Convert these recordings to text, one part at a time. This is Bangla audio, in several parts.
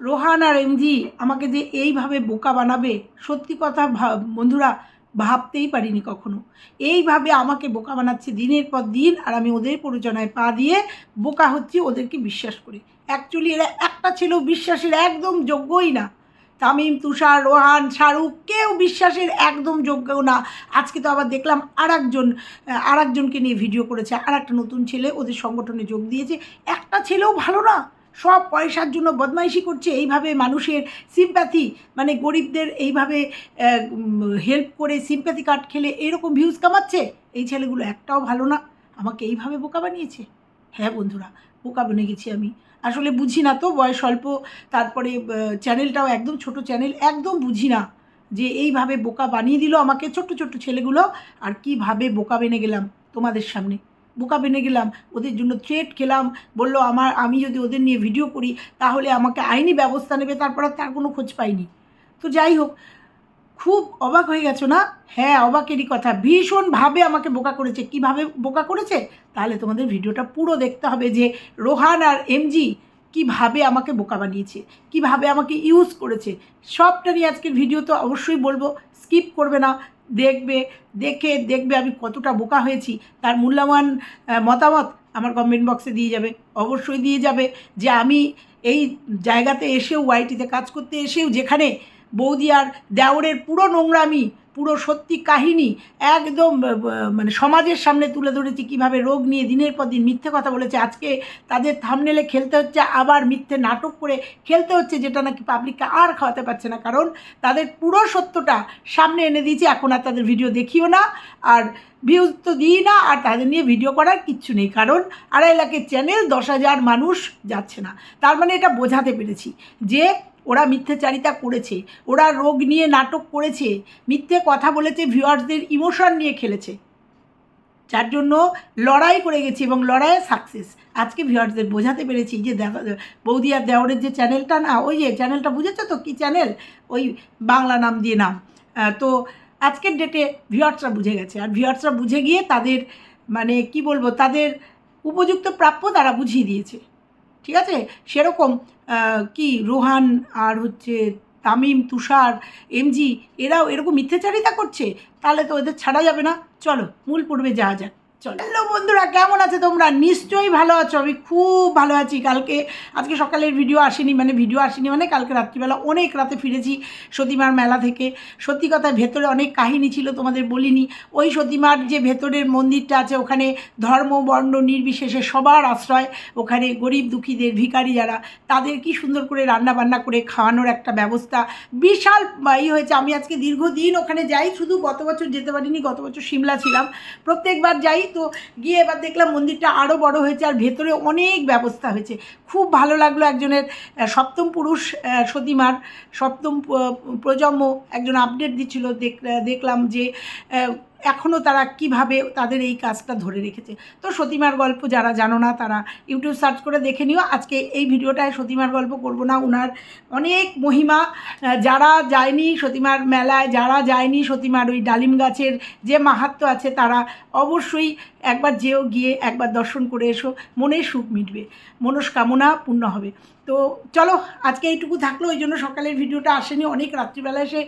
রোহান আর এমজি আমাকে যে এইভাবে বোকা বানাবে, সত্যি কথা বন্ধুরা ভাবতেই পারিনি কখনো। এইভাবে আমাকে বোকা বানাচ্ছে দিনের পর দিন আর আমি ওদের প্ররোচনায় পা দিয়ে বোকা হচ্ছি ওদেরকে বিশ্বাস করে। অ্যাকচুয়ালি এরা একটা ছেলেও বিশ্বাসের একদম যোগ্যই না। তামিম, তুষার, রোহান, শাহরুখ কেউ বিশ্বাসের একদম যোগ্য না। আজকে তো আবার দেখলাম আর একজন আর একজনকে নিয়ে ভিডিও করেছে। আর একটা নতুন ছেলে ওদের সংগঠনে যোগ দিয়েছে। একটা ছেলেও ভালো না। সব পয়সার জন্য বদমাইশি করছে, এইভাবে মানুষের সিম্প্যাথি মানে গরিবদের এইভাবে হেল্প করে সিম্প্যাথি কার্ড খেলে এরকম ভিউজ কামাচ্ছে? এই ছেলেগুলো একটাও ভালো না। আমাকে এইভাবে বোকা বানিয়েছে? হ্যাঁ বন্ধুরা, বোকা বনে গেছি আমি। আসলে বুঝি না তো, বয়স অল্প, তারপরে চ্যানেলটাও একদম ছোট চ্যানেল একদম বুঝি না যে এইভাবে বোকা বানিয়ে দিল আমাকে ছোট্ট ছোট্ট ছেলেগুলো, আর কীভাবে বোকা বেনে গেলাম তোমাদের সামনে। বোকা বেনে গেলাম, ওদের জন্য থ্রেট খেলাম, বলল আমার, আমি যদি ওদের নিয়ে ভিডিও করি, তাহলে আমাকে আইনি ব্যবস্থা নেবে, তারপর আর তার কোনো খোঁজ পাইনি। তো যাই হোক, খুব অবাক হয়ে গেছো না? হ্যাঁ অবাকেরই কথা। ভীষণভাবে আমাকে বোকা করেছে। কীভাবে বোকা করেছে? তাহলে তোমাদের ভিডিওটা পুরো দেখতে হবে যে রোহান আর এমজি কীভাবে আমাকে বোকা বানিয়েছে, কীভাবে আমাকে ইউজ করেছে। সবটা নিয়ে আজকের ভিডিও তো অবশ্যই বলব। স্কিপ করবে না, দেখবে, দেখে, দেখবে আমি কতটা বোকা হয়েছি। তার মূল্যবান মতামত আমার কমেন্ট বক্সে দিয়ে যাবে। অবশ্যই দিয়ে যাবে যে আমি এই জায়গাতে এসেও ওয়াইটিতে কাজ করতে এসেও যেখানে বৌদি আর দেওরের পুরো নোংরামি, পুরো সত্যি কাহিনী একদম মানে সমাজের সামনে তুলে ধরেছি কীভাবে রোগ নিয়ে দিনের পর দিন মিথ্যে কথা বলেছে। আজকে তাদের থামনেলে খেলতে হচ্ছে, আবার মিথ্যে নাটক করে খেলতে হচ্ছে, যেটা নাকি পাবলিককে আর খাওয়াতে পারছে না। কারণ তাদের পুরো সত্যটা সামনে এনে দিয়েছি, এখন আর তাদের ভিডিও দেখিও না। আর ভিউজ তো দিই না, আর তাদের নিয়ে ভিডিও করার কিচ্ছু নেই। কারণ আড়াই লাখের চ্যানেল দশ হাজার মানুষ যাচ্ছে না। তার মানে এটা বোঝাতে পেরেছি যে ওরা মিথ্যাচারিতা করেছে, ওরা রোগ নিয়ে নাটক করেছে, মিথ্যে কথা বলেছে, ভিউয়ার্সদের ইমোশন নিয়ে খেলেছে। যার জন্য লড়াই করে গেছি এবং লড়াইয়ে সাকসেস আজকে ভিউয়ার্সদের বোঝাতে পেরেছি যে বৌদি আর দেওরের যে চ্যানেলটা না, ওই যে চ্যানেলটা বুঝেছ তো কী চ্যানেল? ওই বাংলা নাম দিয়ে নাম। তো আজকের ডেটে ভিউয়ার্সরা বুঝে গেছে। আর ভিউয়ার্সরা বুঝে গিয়ে তাদের মানে কি বলব, তাদের উপযুক্ত প্রাপ্য তারা বুঝিয়ে দিয়েছে। ঠিক আছে? সেরকম কি রোহান আর হচ্ছে তামিম, তুষার, এমজি, এরাও এরকম মিথ্যাচারিতা করছে, তাহলে তো ওদের ছাড়া যাবে না। চলো, মূল পূর্বে যাওয়া যাক। হ্যালো বন্ধুরা, কেমন আছে তোমরা? নিশ্চয়ই ভালো আছো। আমি খুব ভালো আছি। কালকে, আজকে সকালের ভিডিও আসেনি মানে ভিডিও আসেনি মানে কালকে রাত্রিবেলা অনেক রাতে ফিরেছি সতীমার মেলা থেকে। সত্যি কথা, ভেতরে অনেক কাহিনী ছিল, তোমাদের বলিনি। ওই সতীমার যে ভেতরের মন্দিরটা আছে, ওখানে ধর্ম, বর্ণ, নির্বিশেষে সবার আশ্রয়। ওখানে গরিব দুঃখীদের ভিখারি যারা, তাদের কি সুন্দর করে রান্না বান্না করে খাওয়ানোর একটা ব্যবস্থা। বিশাল ই হয়েছে। আমি আজকে দীর্ঘদিন ওখানে যাই, শুধু গত বছর যেতে পারিনি, গত বছর সিমলা ছিলাম। প্রত্যেকবার যাই তো গিয়ে এবার দেখলাম মন্দিরটা আরও বড় হয়েছে আর ভেতরে অনেক ব্যবস্থা হয়েছে। খুব ভালো লাগল একজনের সপ্তম পুরুষ সতীমার সপ্তম প্রজন্ম একজন আপডেট দিচ্ছিল। দেখ- দেখলাম যে এখনও তারা কীভাবে তাদের এই কাজটা ধরে রেখেছে। তো সতীমার গল্প যারা জানো না, তারা ইউটিউব সার্চ করে দেখে নিও। আজকে এই ভিডিওটায় সতীমার গল্প করব না ওনার অনেক মহিমা। যারা যায়নি সতীমার মেলায়, যারা যায়নি সতীমার ওই ডালিম গাছের যে মাহাত্ম্য আছে, তারা অবশ্যই একবার যেও গিয়ে একবার দর্শন করে এসো। মনের সুখ মিটবে, মনস্কামনা পূর্ণ হবে। তো চলো, আজকে এইটুকু থাকল, ওই জন্য সকালের ভিডিওটা আসেনি, অনেক রাত্রিবেলা এসে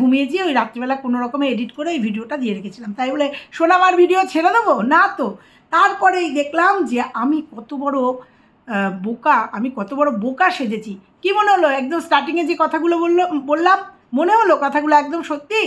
ঘুমিয়েছি, ওই রাত্রিবেলা কোনো রকমে এডিট করে ওই ভিডিওটা দিয়ে রেখেছিলাম। তাই বলে সোনামার ভিডিও ছেড়ে দেবো? না তো। তারপরেই দেখলাম যে আমি কত বড় বোকা, আমি কত বড় বোকা সেজেছি। কি মনে হলো? একদম স্টার্টিংয়ে যে কথাগুলো বলল, বললাম? মনে হলো কথাগুলো একদম সত্যি?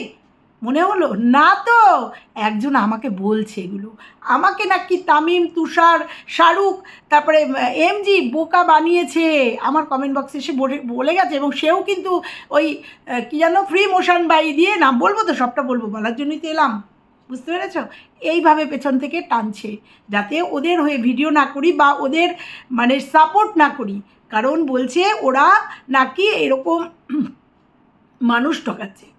মনে হলো, না তো, একজন আমাকে বলছে এগুলো। আমাকে নাকি তামিম, তুষার, শাহরুখ, তারপরে এমজি বোকা বানিয়েছে। আমার কমেন্ট বক্সে এসে বলে- গেছে এবং সেও কিন্তু ওই কি যেন ফ্রি মোশন বাই দিয়ে নাম বলব তো, সবটা বলব, বলার জন্যই তো এলাম। বুঝতে পেরেছ? এইভাবে পেছন থেকে টানছে, যাতে ওদের হয়ে ভিডিও না করি বা ওদের মানে সাপোর্ট না করি। কারণ বলছে ওরা নাকি এরকম মানুষ ঠকাচ্ছে।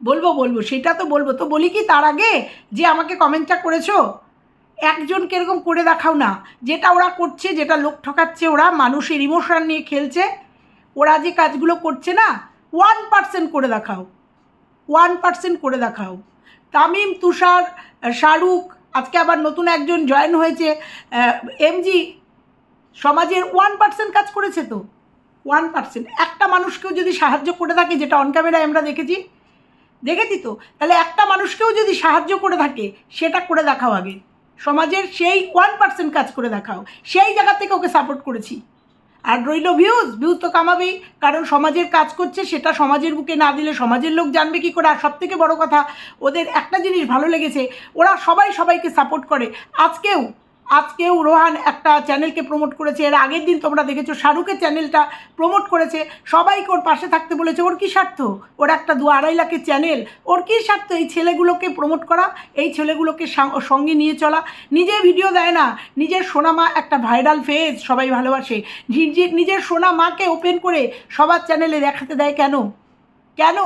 বলব বলব। সেটা তো বলব। তো বলি কি, তার আগে যে আমাকে কমেন্টটা করেছ একজনকে এরকম করে দেখাও না। যেটা ওরা করছে, যেটা লোক ঠকাচ্ছে ওরা, মানুষের ইমোশন নিয়ে খেলছে, ওরা যে কাজগুলো করছে না ওয়ান পার্সেন্ট করে দেখাও। ওয়ান পার্সেন্ট করে দেখাও। তামিম, তুষার, শাহরুখ, আজকে আবার নতুন একজন জয়েন হয়েছে। এমজি সমাজের ওয়ান পার্সেন্ট কাজ করেছে তো? ওয়ান পার্সেন্ট একটা মানুষকেও যদি সাহায্য করে থাকে, যেটা অন ক্যামেরায় আমরা দেখেছি দেখেছি তো? তাহলে একটা মানুষকেও যদি সাহায্য করে থাকে, সেটা করে দেখাও আগে। সমাজের সেই ওয়ান পার্সেন্ট কাজ করে দেখাও। সেই জায়গা থেকে ওকে সাপোর্ট করেছি। আর রইল ভিউজ ভিউজ তো কামাবেই। কারণ সমাজের কাজ করছে, সেটা সমাজের বুকে না দিলে সমাজের লোক জানবে কি করে। আর সব থেকে বড়ো কথা, ওদের একটা জিনিস ভালো লেগেছে, ওরা সবাই সবাইকে সাপোর্ট করে। আজকেও আজকেও রোহান একটা চ্যানেলকে প্রমোট করেছে, এর আগের দিন তোমরা দেখেছ, শাহরুখের চ্যানেলটা প্রমোট করেছে। সবাইকে ওর পাশে থাকতে বলেছে, ওর কী স্বার্থ? ওর একটা দু আড়াই লাখের চ্যানেল, ওর কী স্বার্থ? এই ছেলেগুলোকে প্রমোট করা, এই ছেলেগুলোকে সঙ্গে নিয়ে চলা। নিজে ভিডিও দেয় না, নিজের সোনা মা একটা ভাইরাল ফেস সবাই ভালোবাসে। নিজে- নিজের সোনা মাকে ওপেন করে সবার চ্যানেলে দেখাতে দেয় কেন? কেন?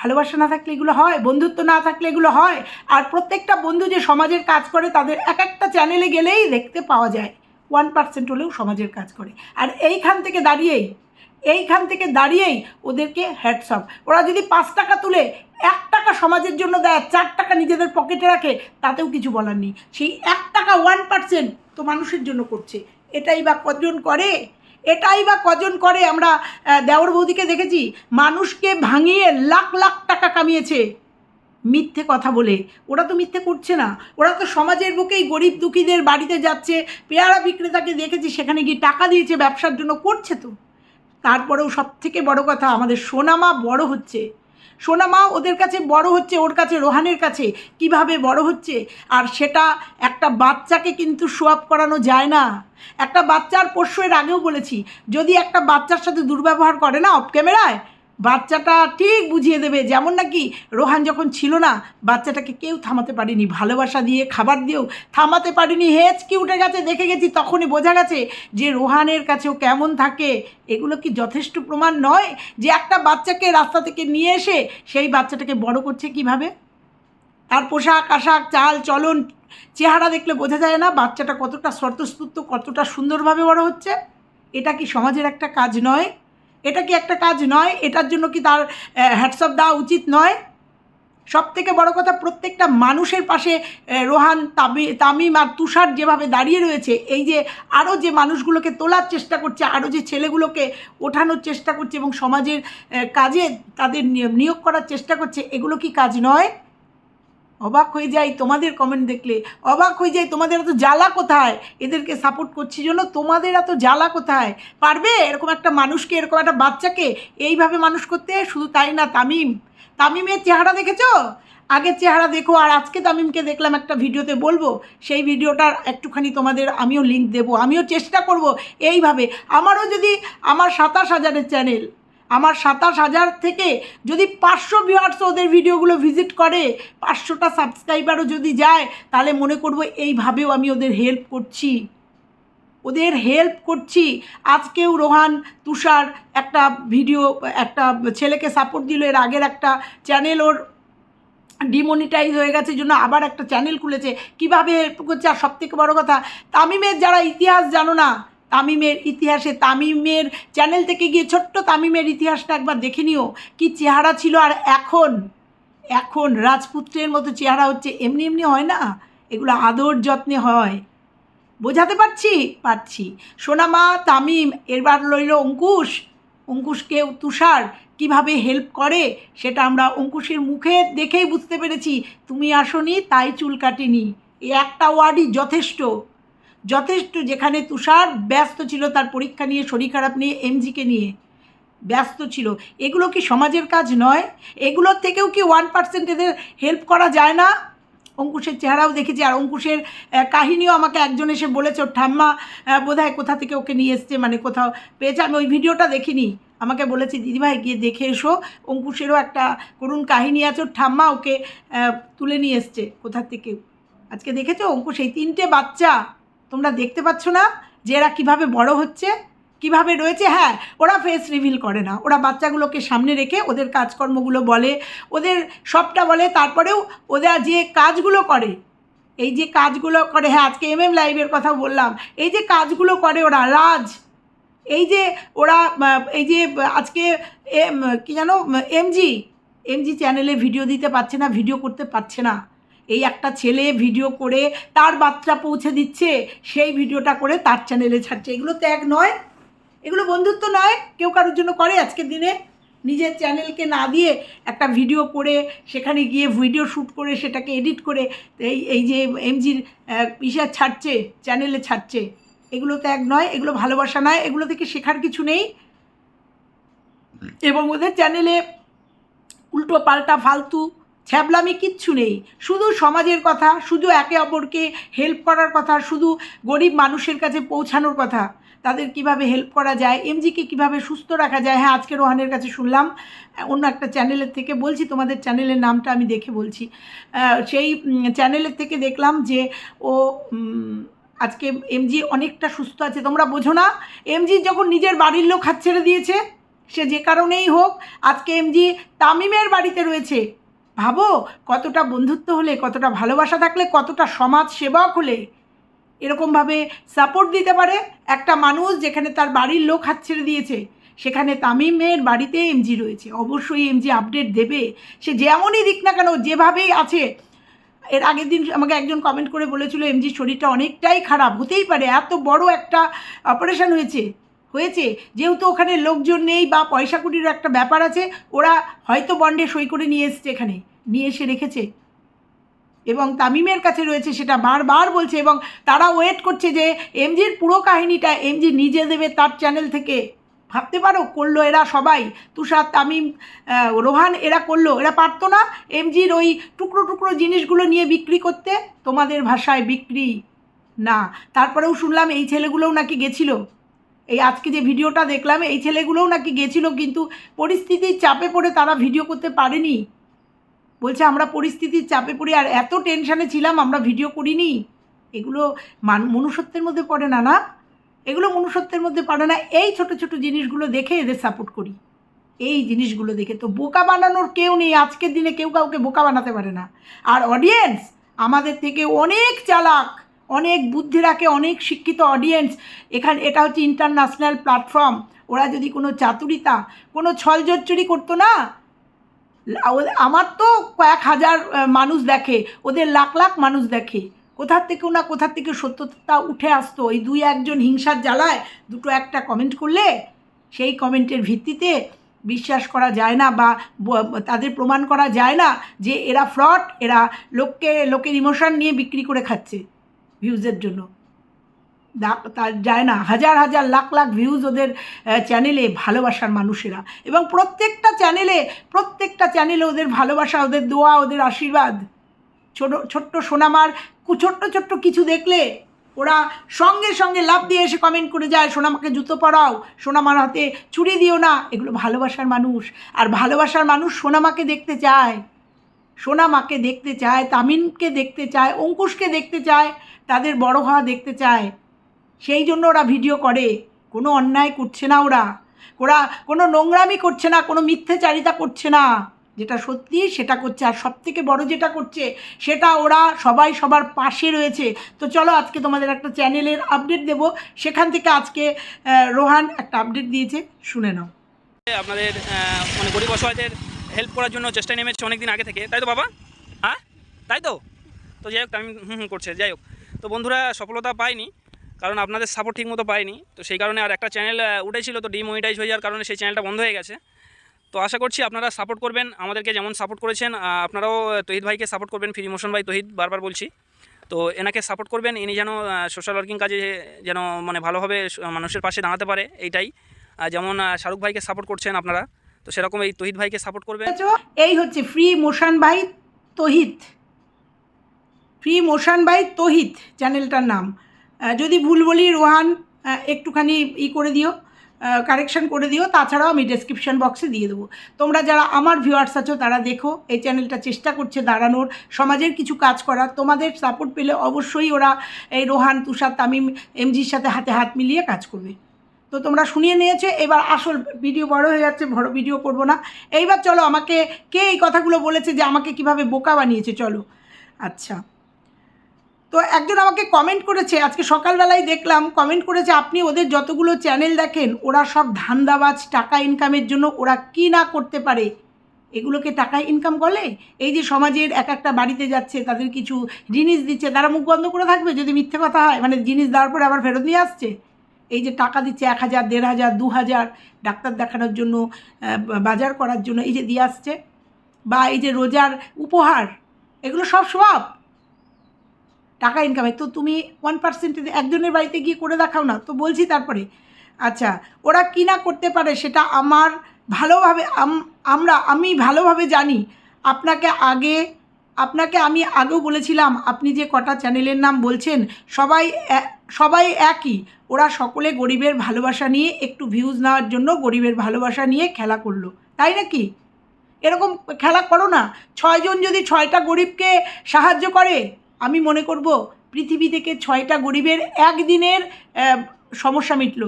ভালোবাসা না থাকলে এগুলো হয়, বন্ধুত্ব না থাকলে এগুলো হয়, আর প্রত্যেকটা বন্ধু যে সমাজের কাজ করে তাদের এক একটা চ্যানেলে গেলেই দেখতে পাওয়া যায় ওয়ান পার্সেন্ট হলেও সমাজের কাজ করে। আর এইখান থেকে দাঁড়িয়েই, এইখান থেকে দাঁড়িয়েই ওদেরকে হ্যাটসঅপ ওরা যদি পাঁচ টাকা তুলে এক টাকা সমাজের জন্য দেয়, চার টাকা নিজেদের পকেটে রাখে, তাতেও কিছু বলার নেই। সেই এক টাকা ওয়ান পার্সেন্ট তো মানুষের জন্য করছে। এটাই বা কজন করে? এটাই বা কজন করে আমরা দেওর বৌদিকে দেখেছি? মানুষকে ভাঙিয়ে লাখ লাখ টাকা কামিয়েছে। মিথ্যে কথা বলে। ওরা তো মিথ্যে করছে না। ওরা তো সমাজের বুকেই গরিব দুঃখীদের বাড়িতে যাচ্ছে। পেয়ারা বিক্রেতাকে দেখেছি, সেখানে গিয়ে টাকা দিয়েছে, ব্যবসার জন্য করছে তো। তারপরেও সব থেকে বড় কথা, আমাদের সোনামা বড় হচ্ছে। সোনামা ওদের কাছে বড় হচ্ছে, ওর কাছে, রোহানের কাছে। কীভাবে বড় হচ্ছে? আর সেটা একটা বাচ্চাকে কিন্তু সোয়াপ করানো যায় না। একটা বাচ্চার পোষ্য এর আগেও বলেছি, যদি একটা বাচ্চার সাথে দুর্ব্যবহার করে না অফ ক্যামেরায় বাচ্চাটা ঠিক বুঝিয়ে দেবে, যেমন নাকি রোহান যখন ছিল না, বাচ্চাটাকে কেউ থামাতে পারেনি। ভালোবাসা দিয়ে, খাবার দিয়েও থামাতে পারিনি। হেঁচ কি উঠে গেছে, দেখে গেছি, তখনই বোঝা গেছে যে রোহানের কাছেও কেমন থাকে। এগুলো কি যথেষ্ট প্রমাণ নয় যে একটা বাচ্চাকে রাস্তা থেকে নিয়ে এসে সেই বাচ্চাটাকে বড় করছে কীভাবে? তার পোশাক, আশাক, চাল, চলন, চেহারা দেখলে বোঝা যায় না বাচ্চাটা কতটা স্বতঃস্ফূর্ত, কতটা সুন্দরভাবে বড় হচ্ছে। এটা কি সমাজের একটা কাজ নয়? এটা কি একটা কাজ নয়? এটার জন্য কি তার হ্যাটসঅপ দেওয়া উচিত নয়? সব থেকে বড় কথা, প্রত্যেকটা মানুষের পাশে রোহান তামি তামিম আর তুষার যেভাবে দাঁড়িয়ে রয়েছে, এই যে আরও যে মানুষগুলোকে তোলার চেষ্টা করছে আরও যে ছেলেগুলোকে ওঠানোর চেষ্টা করছে এবং সমাজের কাজে তাদের নিয়- নিয়োগ করার চেষ্টা করছে, এগুলো কি কাজ নয়? অবাক হয়ে যাই তোমাদের কমেন্ট দেখলে। অবাক হয়ে যাই তোমাদের এত জ্বালা কোথায়? এদেরকে সাপোর্ট করছি জন্য তোমাদের এত জ্বালা কোথায়? পারবে? এরকম একটা মানুষকে, এরকম একটা বাচ্চাকে এইভাবে মানুষ করতে? শুধু তাই না, তামিম? তামিমের চেহারা দেখেছ? আগের চেহারা দেখো, আর আজকে তামিমকে দেখলাম একটা ভিডিওতে বলব। সেই ভিডিওটার একটুখানি তোমাদের আমিও লিঙ্ক দেবো, আমিও চেষ্টা করব এইভাবে। আমারও যদি আমার সাতাশ হাজারের চ্যানেল আমার সাতাশ হাজার থেকে যদি পাঁচশো ভিউয়ার্স ওদের ভিডিওগুলো ভিজিট করে, পাঁচশোটা সাবস্ক্রাইবারও যদি যায়, তাহলে মনে করব এইভাবেও আমি ওদের হেল্প করছি। ওদের হেল্প করছি। আজকেও রোহান, তুষার একটা ভিডিও একটা ছেলেকে সাপোর্ট দিল। এর আগের একটা চ্যানেল ওর ডিমনিটাইজ হয়ে গেছে জন্য আবার একটা চ্যানেল খুলেছে। কীভাবে হেল্প করছে? আর সবথেকে বড় কথা, তামিমের যারা ইতিহাস জানো না তামিমের ইতিহাসে, তামিমের চ্যানেল থেকে গিয়ে ছোট্ট তামিমের ইতিহাসটা একবার দেখে নিও। কি চেহারা ছিল আর এখন? এখন রাজপুত্রের মতো চেহারা হচ্ছে। এমনি এমনি হয় না? এগুলো আদর যত্নে হয়। বোঝাতে পারছি? পারছি। সোনামা, তামিম এবার লইল অঙ্কুশ। অঙ্কুশকে তুষার কীভাবে হেল্প করে সেটা আমরা অঙ্কুশের মুখে দেখেই বুঝতে পেরেছি। তুমি আসনি, তাই চুল কাটিনি। এই একটা ওয়ার্ডই যথেষ্ট। যথেষ্ট যেখানে তুষার ব্যস্ত ছিল তার পরীক্ষা নিয়ে শরীর খারাপ নিয়ে এমজিকে নিয়ে ব্যস্ত ছিল। এগুলো কি সমাজের কাজ নয়? এগুলোর থেকেও কি ওয়ান পার্সেন্ট এদের হেল্প করা যায় না? অঙ্কুশের চেহারাও দেখেছি আর অঙ্কুশের কাহিনীও আমাকে একজন এসে বলেছে ওর ঠাম্মা আহ, বোধহয় কোথা থেকে ওকে নিয়ে এসছে মানে কোথাও পেয়েছে। আমি ওই ভিডিওটা দেখিনি। আমাকে বলেছে দিদিভাই গিয়ে দেখে এসো। অঙ্কুশেরও একটা করুণ কাহিনী আছে ওর ঠাম্মা ওকে তুলে নিয়ে এসছে কোথা থেকে? আজকে দেখেছ অঙ্কুশ? এই তিনটে বাচ্চা তোমরা দেখতে পাচ্ছ না যে এরা কীভাবে বড় হচ্ছে? কীভাবে রয়েছে? হ্যাঁ ওরা ফেস রিভিল করে না। ওরা বাচ্চাগুলোকে সামনে রেখে ওদের কাজকর্মগুলো বলে, ওদের সবটা বলে, তারপরেও ওরা যে কাজগুলো করে, এই যে কাজগুলো করে হ্যাঁ আজকে এম এম লাইভের কথা বললাম, এই যে কাজগুলো করে ওরা, রাজ, এই যে ওরা, এই যে আজকে কি জানো এমজি এমজি চ্যানেলে ভিডিও দিতে পারছে না ভিডিও করতে পারছে না। এই একটা ছেলে ভিডিও করে তার বাচ্চা পৌঁছে দিচ্ছে, সেই ভিডিওটা করে তার চ্যানেলে ছাড়ছে। এগুলো ত্যাগ নয়। এগুলো বন্ধুত্ব নয়। কেউ কারোর জন্য করে আজকের দিনে। নিজের চ্যানেলকে না দিয়ে একটা ভিডিও করে, সেখানে গিয়ে ভিডিও শ্যুট করে, সেটাকে এডিট করে, এই এই যে এমজির ইসে ছাড়ছে চ্যানেলে ছাড়ছে। এগুলো ত্যাগ নয়। এগুলো ভালোবাসা নয়। এগুলো থেকে শেখার কিছু নেই। এবং ওদের চ্যানেলে উল্টো পাল্টা ফালতু ছ্যাবলামি কিচ্ছু নেই। শুধু সমাজের কথা, শুধু একে অপরকে হেল্প করার কথা, শুধু গরিব মানুষের কাছে পৌঁছানোর কথা। তাদের কীভাবে হেল্প করা যায়, এমজিকে কীভাবে সুস্থ রাখা যায় হ্যাঁ আজকে রোহানের কাছে শুনলাম, অন্য একটা চ্যানেলের থেকে বলছি, তোমাদের চ্যানেলের নামটা আমি দেখে বলছি। সেই চ্যানেলের থেকে দেখলাম যে ও আজকে এমজি অনেকটা সুস্থ আছে। তোমরা বোঝো না, এমজি যখন নিজের বাড়ির লোক হাত ছেড়ে দিয়েছে, সে যে কারণেই হোক, আজকে এমজি তামিমের বাড়িতে রয়েছে। ভাবো, কতটা বন্ধুত্ব হলে, কতটা ভালোবাসা থাকলে, কতটা সমাজ সেবক হলে। এরকমভাবে সাপোর্ট দিতে পারে একটা মানুষ যেখানে তার বাড়ির লোক হাত ছেড়ে দিয়েছে। সেখানে তামিমের বাড়িতে এমজি রয়েছে। অবশ্যই এমজি আপডেট দেবে। সে যেমনই দিক না কেন, যেভাবেই আছে। এর আগের দিন আমাকে একজন কমেন্ট করে বলেছিল এমজির শরীরটা অনেকটাই খারাপ। হতেই পারে, এত বড় একটা অপারেশন হয়েছে। হয়েছে? যেহেতু ওখানে লোকজন নেই বা পয়সা কুটির একটা ব্যাপার আছে, ওরা হয়তো বন্ডে সই করে নিয়ে এসছে এখানে, নিয়ে এসে রেখেছে। এবং তামিমের কাছে রয়েছে সেটা বারবার বলছে এবং তারা ওয়েট করছে যে এমজির পুরো কাহিনীটা এমজি নিজে দেবে তার চ্যানেল থেকে। ভাবতে পারো, করল এরা সবাই, তুষার, তামিম রোহান, এরা করল। এরা পারতো না এমজির ওই টুকরো টুকরো জিনিসগুলো নিয়ে বিক্রি করতে। তোমাদের ভাষায় বিক্রি না। তারপরেও শুনলাম এই ছেলেগুলোও নাকি গেছিল। এই আজকে যে ভিডিওটা দেখলাম, এই ছেলেগুলোও নাকি গেছিল কিন্তু পরিস্থিতির চাপে পড়ে তারা ভিডিও করতে পারেনি। বলছে, আমরা পরিস্থিতির চাপে পড়ে আর এত টেনশানে ছিলাম, আমরা ভিডিও করিনি। এগুলো মান, মনুষ্যত্বের মধ্যে পড়ে না না? এগুলো মনুষ্যত্বের মধ্যে পড়ে না। এই ছোট ছোট জিনিসগুলো দেখে এদের সাপোর্ট করি। এই জিনিসগুলো দেখে তো বোকা বানানোর কেউ নেই। আজকের দিনে কেউ কাউকে বোকা বানাতে পারে না। আর অডিয়েন্স আমাদের থেকে অনেক চালাক। অনেক বুদ্ধি রাখে, অনেক শিক্ষিত অডিয়েন্স এখানে এটা হচ্ছে ইন্টারন্যাশনাল প্ল্যাটফর্ম ওরা যদি কোনো চাতুরিতা, কোনো ছল ছলজচ্চুরি করতো না আমার তো কয়েক হাজার মানুষ দেখে, ওদের লাখ লাখ মানুষ দেখে। কোথার থেকেও না কোথার থেকে সত্যতা উঠে আসতো? এই দুই একজন হিংসার জ্বালায় দুটো একটা কমেন্ট করলে, সেই কমেন্টের ভিত্তিতে বিশ্বাস করা যায় না বা তাদের প্রমাণ করা যায় না যে এরা ফ্রড এরা লোককে লোকের ইমোশন নিয়ে বিক্রি করে খাচ্ছে। ভিউজের জন্য। তার যায় না, হাজার হাজার লাখ লাখ ভিউজ ওদের চ্যানেলে ভালোবাসার মানুষেরা। এবং প্রত্যেকটা চ্যানেলে প্রত্যেকটা চ্যানেলে ওদের ভালোবাসা, ওদের দোয়া, ওদের আশীর্বাদ। ছোট, ছোট্ট সোনামার ছোট্ট ছোট্ট কিছু দেখলে ওরা সঙ্গে সঙ্গে লাভ দিয়ে এসে কমেন্ট করে যায়, সোনামাকে জুতো পরাও, সোনামার হাতে ছুরি দিও না। এগুলো ভালোবাসার মানুষ। আর ভালোবাসার মানুষ সোনামাকে দেখতে চায়। সোনামাকে দেখতে চায় তামিনকে দেখতে চায়, অঙ্কুশকে দেখতে চায়, তাদের বড় হওয়া দেখতে চায়। সেই জন্য ওরা ভিডিও করে। কোনো অন্যায় করছে না ওরা। ওরা কোনো নোংরামি করছে না, কোনো মিথ্যেচারিতা করছে না। যেটা সত্যি সেটা করছে। আর সব থেকে বড় যেটা করছে, সেটা ওরা সবাই সবার পাশে রয়েছে। তো চলো আজকে তোমাদের একটা চ্যানেলের আপডেট দেব। সেখান থেকে আজকে রোহান একটা আপডেট দিয়েছে। শুনে নাও। আপনাদের মানে গরিব অসহায়দের হেল্প করার জন্য চেষ্টায় নেমেছে অনেক দিন আগে থেকে। তাই তো বাবা? হ্যাঁ? তাই তো? তো যাই হোক, আমি হুম হুম করছে, যাই হোক। তো বন্ধুরা, সফলতা পায়নি কারণ আপনাদের সাপোর্ট ঠিক মতো পায়নি তো সেই কারণে আর একটা চ্যানেল উঠেছিল তো ডিমনিটাইজ হয়ে যাওয়ার কারণে সেই চ্যানেলটা বন্ধ হয়ে গেছে। তো আশা করছি আপনারা সাপোর্ট করবেন, আমাদেরকে যেমন সাপোর্ট করেছেন আপনারাও তহিদ ভাইকে সাপোর্ট করবেন, ফ্রি মোশন ভাই, তহিদ, বারবার বলছি। তো এনাকে সাপোর্ট করবেন, ইনি যেন সোশ্যাল ওয়ার্কিং কাজে যেন মানে ভালোভাবে মানুষের পাশে দাঁড়াতে পারে, এইটাই। যেমন শাহরুখ ভাইকে সাপোর্ট করছেন আপনারা। তো সেরকম এই তহিদ ভাইকে সাপোর্ট করবে? এই হচ্ছে free motion by Tohit free motion by Tohit চ্যানেলটার নাম। যদি ভুল বলি, রোহান একটুখানি ই করে দিও কারেকশন করে দিও, তাছাড়াও আমি ডেসক্রিপশন বক্সে দিয়ে দেবো। তোমরা যারা আমার ভিউয়ার্স আছো, তারা দেখো, এই চ্যানেলটা চেষ্টা করছে দাঁড়ানোর, সমাজের কিছু কাজ করার। তোমাদের সাপোর্ট পেলে অবশ্যই ওরা এই রোহান, তুষার, তামিম, এমজির সাথে হাতে হাত মিলিয়ে কাজ করবে। তো তোমরা শুনিয়ে নিয়েছো, এবার আসল ভিডিও বড় হয়ে যাচ্ছে, বড় ভিডিও করব না। এইবার চলো, আমাকে কে এই কথাগুলো বলেছে যে আমাকে কীভাবে বোকা বানিয়েছে, চলো। আচ্ছা। তো একজন আমাকে কমেন্ট করেছে, আজকে সকালবেলায় দেখলাম কমেন্ট করেছে, আপনি ওদের যতগুলো চ্যানেল দেখেন, ওরা সব ধান্দাবাজ, টাকা ইনকামের জন্য ওরা কি না করতে পারে? এগুলোকে টাকা ইনকাম বলে? এই যে সমাজের এক একটা বাড়িতে যাচ্ছে, তাদের কিছু জিনিস দিচ্ছে, তারা মুখ বন্ধ করে থাকবে যদি মিথ্যে কথা হয়? মানে জিনিস দেওয়ার পরে আবার ফেরত নিয়ে আসছে? এই যে টাকা দিচ্ছে এক হাজার, দেড় হাজার, দু হাজার ডাক্তার দেখানোর জন্য বাজার করার জন্য এই যে দিয়ে আসছে, বা এই যে রোজার উপহার, এগুলো সব সব টাকা ইনকামে তো তুমি ওয়ান পার্সেন্টে একজনের বাড়িতে গিয়ে করে দেখাও না, তো বলছি তারপরে আচ্ছা ওরা কি না করতে পারে সেটা আমার ভালোভাবে, আম- আমরা, আমি ভালোভাবে জানি। আপনাকে আগে, আপনাকে আমি আগেও বলেছিলাম, আপনি যে কটা চ্যানেলের নাম বলছেন, সবাই সবাই একই। ওরা সকলে গরিবের ভালোবাসা নিয়ে একটু ভিউজ নেওয়ার জন্য গরিবের ভালোবাসা নিয়ে খেলা করল। তাই নাকি? এরকম খেলা করো না। ছয়জন যদি ছয়টা গরিবকে সাহায্য করে, আমি মনে করব পৃথিবী থেকে ছয়টা গরিবের একদিনের সমস্যা মিটল।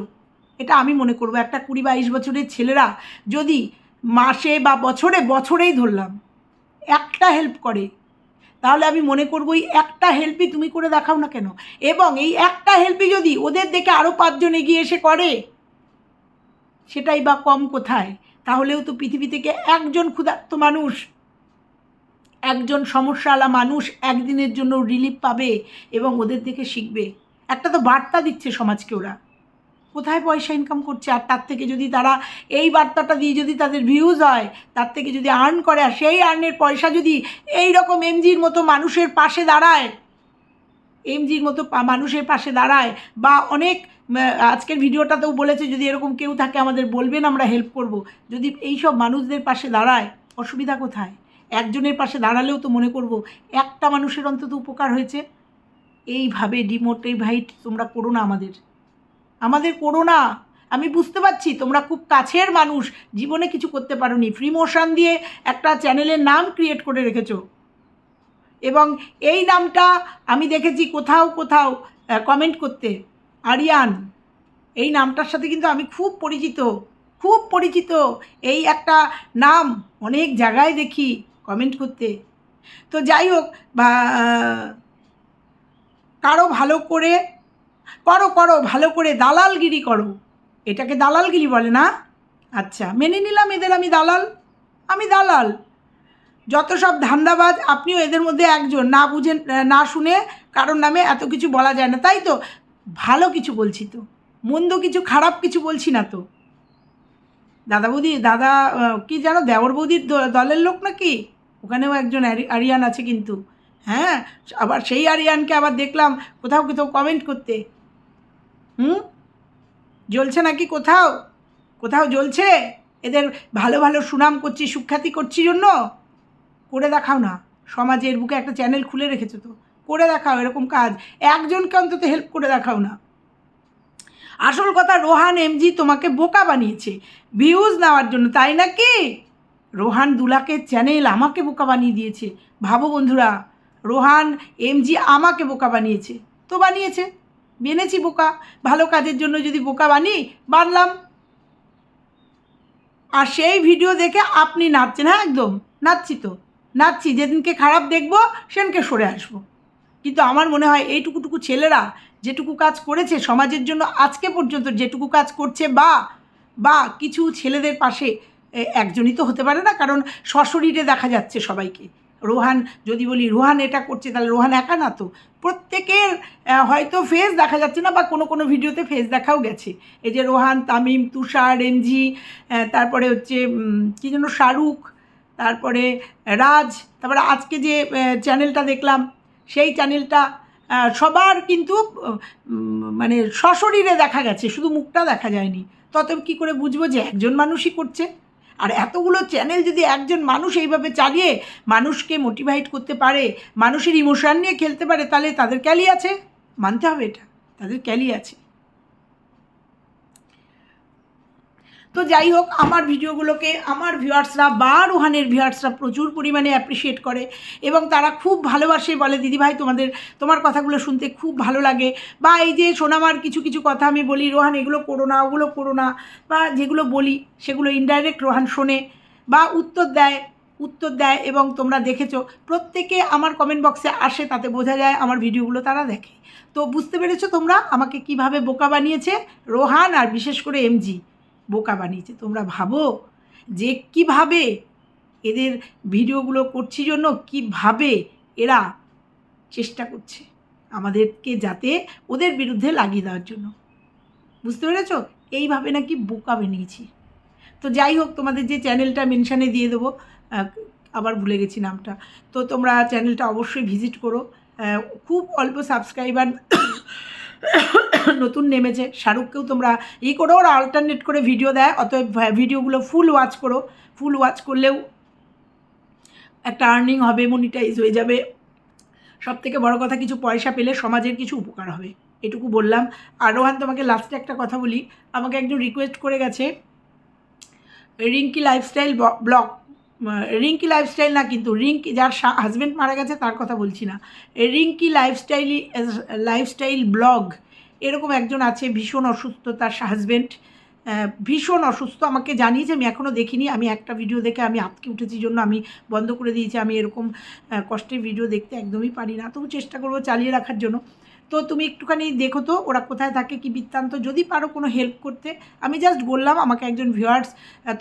এটা আমি মনে করব। একটা কুড়ি বাইশ বছরের ছেলেরা যদি মাসে বা বছরে বছরেই ধরলাম, একটা হেল্প করে। তাহলে আমি মনে করব এই একটা হেল্পই তুমি করে দেখাও না কেন? এবং এই একটা হেল্পই যদি ওদের দেখে আরও পাঁচজন এগিয়ে এসে করে, সেটাই বা কম কোথায়? তাহলেও তো পৃথিবী থেকে একজন ক্ষুধার্ত মানুষ, একজন সমস্যাওয়ালা মানুষ একদিনের জন্য রিলিফ পাবে এবং ওদের দেখে শিখবে। একটা তো বার্তা দিচ্ছে সমাজকে ওরা। কোথায় পয়সা ইনকাম করছে? আর তার থেকে যদি তারা এই বার্তাটা দিয়ে যদি তাদের ভিউজ হয়, তার থেকে যদি আর্ন করে, আর সেই আর্নের পয়সা যদি এই রকম এমজির মতো মানুষের পাশে দাঁড়ায় এমজির মতো মানুষের পাশে দাঁড়ায়, বা অনেক আজকের ভিডিওটাতেও বলেছে যদি এরকম কেউ থাকে, আমাদের বলবেন, আমরা হেল্প করব। যদি এই সব মানুষদের পাশে দাঁড়ায়, অসুবিধা কোথায়? একজনের পাশে দাঁড়ালেও তো মনে করব, একটা মানুষের অন্তত উপকার হয়েছে। এইভাবে ডিমোটিভাইট তোমরা করো না আমাদের। আমাদের করো না। আমি বুঝতে পারছি তোমরা খুব কাছের মানুষ, জীবনে কিছু করতে পারোনি। ফ্রি মোশন দিয়ে একটা চ্যানেলের নাম ক্রিয়েট করে রেখেছো। এবং এই নামটা আমি দেখেছি কোথাও কোথাও কমেন্ট করতে। আরিয়ান, এই নামটার সাথে কিন্তু আমি খুব পরিচিত খুব পরিচিত। এই একটা নাম অনেক জায়গায় দেখি কমেন্ট করতে। তো যাই হোক কারও ভালো করে করো করো, ভালো করে দালালগিরি করো। এটাকে দালালগিরি বলে না? আচ্ছা মেনে নিলাম এদের আমি দালাল। আমি দালাল। যত সব ধান্দাবাজ, আপনিও এদের মধ্যে একজন। না বুঝে, না শুনে কারোর নামে এত কিছু বলা যায় না। তাই তো? ভালো কিছু বলছি তো। মন্দ কিছু, খারাপ কিছু বলছি না তো। দাদা বৌদি, দাদা কি জানো, দেওর বৌদির দলের লোক নাকি? ওখানেও একজন আরি- আরিয়ান আছে কিন্তু। হ্যাঁ আবার সেই আরিয়ানকে আবার দেখলাম, কোথাও কোথাও কমেন্ট করতে। হুম? জ্বলছে নাকি কোথাও? কোথাও জ্বলছে? এদের ভালো ভালো সুনাম করছি, সুখ্যাতি করছি জন্য? করে দেখাও না। সমাজের বুকে একটা চ্যানেল খুলে রেখেছো তো। করে দেখাও এরকম কাজ। একজনকে অন্তত হেল্প করে দেখাও না। আসল কথা রোহান এমজি তোমাকে বোকা বানিয়েছে। ভিউজ নেওয়ার জন্য, তাই নাকি? রোহান দুলাকের চ্যানেল আমাকে বোকা বানিয়ে দিয়েছে। ভাবো বন্ধুরা, রোহান এমজি আমাকে বোকা বানিয়েছে। তো বানিয়েছে। বেনেছি বোকা। ভালো কাজের জন্য যদি বোকা বানি বানলাম আর সেই ভিডিও দেখে আপনি নাচছেন হ্যাঁ একদম। নাচছি তো। নাচছি, যেদিনকে খারাপ দেখব, সেদিনকে সরে আসব। কিন্তু আমার মনে হয় এইটুকুটুকু ছেলেরা যেটুকু কাজ করেছে সমাজের জন্য, আজকে পর্যন্ত যেটুকু কাজ করছে বা বা কিছু ছেলেদের পাশে একজনই তো হতে পারে না, কারণ সশরীরে দেখা যাচ্ছে সবাইকে। রোহান যদি বলি রোহান এটা করছে তাহলে রোহান একা না তো? প্রত্যেকের হয়তো ফেস দেখা যাচ্ছে না বা কোনো কোনো ভিডিওতে ফেস দেখাও গেছে। এই যে রোহান তামিম তুষার আহ, তারপরে হচ্ছে কী যেন শাহরুখ তারপরে রাজ তারপরে আজকে যে চ্যানেলটা দেখলাম সেই চ্যানেলটা সবার কিন্তু মানে সশরীরে দেখা গেছে শুধু মুখটা দেখা যায়নি। তত কী করে বুঝব যে একজন মানুষই করছে? আর এতগুলো চ্যানেল যদি একজন মানুষ এইভাবে চালিয়ে মানুষকে মোটিভাইট করতে পারে, মানুষের ইমোশান নিয়ে খেলতে পারে, তাহলে তাদের ক্যালি আছে? মানতে হবে এটা। তাদের ক্যালি আছে। তো যাই হোক, আমার ভিডিওগুলোকে, আমার ভিউয়ার্সরা বা রোহানের ভিউয়ার্সরা প্রচুর পরিমাণে অ্যাপ্রিসিয়েট করে এবং তারা খুব ভালোবাসে বলে দিদিভাই তোমাদের, তোমার কথাগুলো শুনতে খুব ভালো লাগে। বা এই যে সোনামার কিছু কিছু কথা আমি বলি, রোহান, এগুলো করো না, ওগুলো করো না। বা যেগুলো বলি, সেগুলো ইনডাইরেক্ট রোহান শোনে বা উত্তর দেয় উত্তর দেয় এবং তোমরা দেখেছ। প্রত্যেকে আমার কমেন্ট বক্সে আসে, তাতে বোঝা যায় আমার ভিডিওগুলো তারা দেখে। তো বুঝতে পেরেছ তোমরা আমাকে কীভাবে বোকা বানিয়েছে? রোহান আর বিশেষ করে এমজি বোকা বানিয়েছে। তোমরা ভাবো যে কীভাবে এদের ভিডিওগুলো করছি জন্য কীভাবে এরা চেষ্টা করছে আমাদেরকে যাতে ওদের বিরুদ্ধে লাগিয়ে দেওয়ার জন্য। বুঝতে পেরেছ? এইভাবে নাকি বোকা বানিয়েছি। তো যাই হোক, তোমাদের যে চ্যানেলটা মেনশানে দিয়ে দেবো আবার ভুলে গেছি নামটা। তো তোমরা চ্যানেলটা অবশ্যই ভিজিট করো। খুব অল্প সাবস্ক্রাইবার নতুন নেমেছে। শাহরুখকেও তোমরা ই করো, ওরা অল্টারনেট করে ভিডিও দেয়, অতএব ভিডিওগুলো ফুল ওয়াচ করো। ফুল ওয়াচ করলেও একটা আর্নিং হবে মনিটাইজ হয়ে যাবে। সব থেকে বড় কথা, কিছু পয়সা পেলে সমাজের কিছু উপকার হবে। এটুকু বললাম। আর রোহান, তোমাকে লাস্টে একটা কথা বলি। আমাকে একজন রিকোয়েস্ট করে গেছে, Rinki lifestyle blog Rinki lifestyle না কিন্তু রিঙ্কি যার হাজব্যান্ড মারা গেছে তার কথা বলছি না। রিঙ্কি লাইফস্টাইল লাইফস্টাইল ব্লগ এরকম একজন আছে, ভীষণ অসুস্থ তার হাজব্যান্ড ভীষণ অসুস্থ, আমাকে জানিয়েছে, আমি এখনও দেখিনি। আমি একটা ভিডিও দেখে আমি আটকে উঠেছি জন্য আমি বন্ধ করে দিয়েছি। আমি এরকম কষ্টের ভিডিও দেখতে একদমই পারি না। তবু চেষ্টা করব চালিয়ে রাখার জন্য। তো তুমি একটুখানি দেখো তো, ওরা কোথায় থাকে, কি বৃত্তান্ত। যদি পারো কোনো হেল্প করতে, আমি জাস্ট বললাম, আমাকে একজন ভিউয়ার্স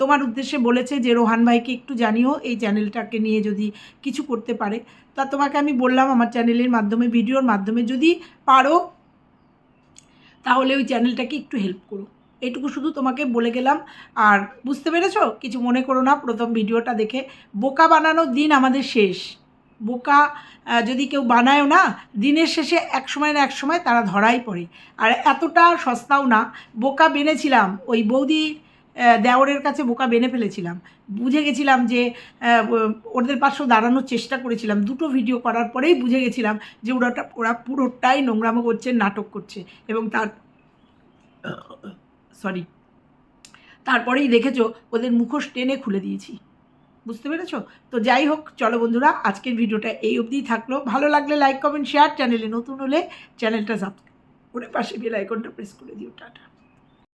তোমার উদ্দেশ্যে বলেছে যে, রোহান ভাইকে একটু জানিও, এই চ্যানেলটাকে নিয়ে যদি কিছু করতে পারে। তা তোমাকে আমি বললাম, আমার চ্যানেলের মাধ্যমে ভিডিওর মাধ্যমে যদি পারো, তাহলে ওই চ্যানেলটাকে একটু হেল্প করো। এইটুকু শুধু তোমাকে বলে গেলাম। আর বুঝতে পেরেছ? কিছু মনে করো না, প্রথম ভিডিওটা দেখে। বোকা বানানোর দিন আমাদের শেষ। বোকা যদি কেউ বানায়ও না, দিনের শেষে এক সময় না এক সময় তারা ধরাই পড়ে। আর এতটা সস্তাও না, বোকা বেনেছিলাম, ওই বৌদি দেওরের কাছে বোকা বেনে ফেলেছিলাম। বুঝে গেছিলাম যে ওদের পাশেও দাঁড়ানোর চেষ্টা করেছিলাম, দুটো ভিডিও করার পরেই বুঝে গেছিলাম যে ওরাটা ওরা পুরোটাই নোংরামো করছে, নাটক করছে। এবং তার সরি তারপরেই দেখেছ, ওদের মুখোশ টেনে খুলে দিয়েছি। বুঝতে পেরেছ? তো যাই হোক, চলো বন্ধুরা, আজকের ভিডিওটা এই অবধিই থাকল। ভালো লাগলে লাইক কমেন্ট শেয়ার চ্যানেলে নতুন হলে চ্যানেলটা সাবস্ক্রাইব করে পাশে বেল আইকনটা প্রেস করে দিও। টাটা।